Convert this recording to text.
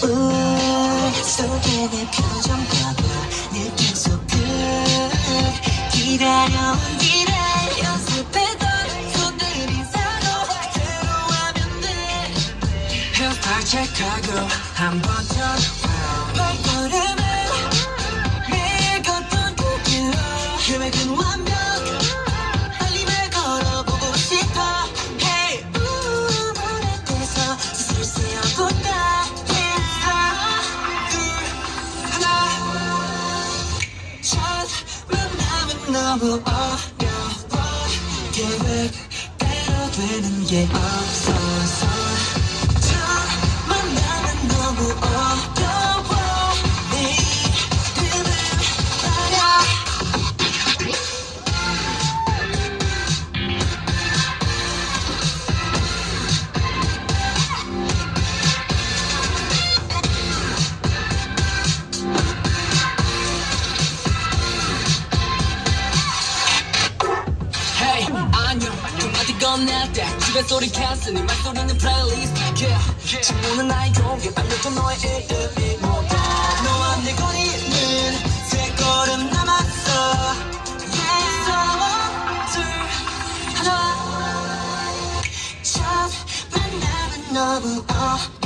물 속에 내 표정 봐봐. 늘 계속 그 기다려온 길에 연습했던 손들 인사도 그대로 하면 돼. 헬스 체크하고 한번 turn 발걸음을 아무 어려와 계획대로 되는 게 없어서. 넌내때 집에 소리 캤으니 막소리는 플레이리스트 yeah. 친구는 나의 공개. 반려도 너의 이름이 뭐다 너와 내 거리는 세 걸음 남았어. Yeah. 싸워 둘 하나. 첫 만남은 너무 어려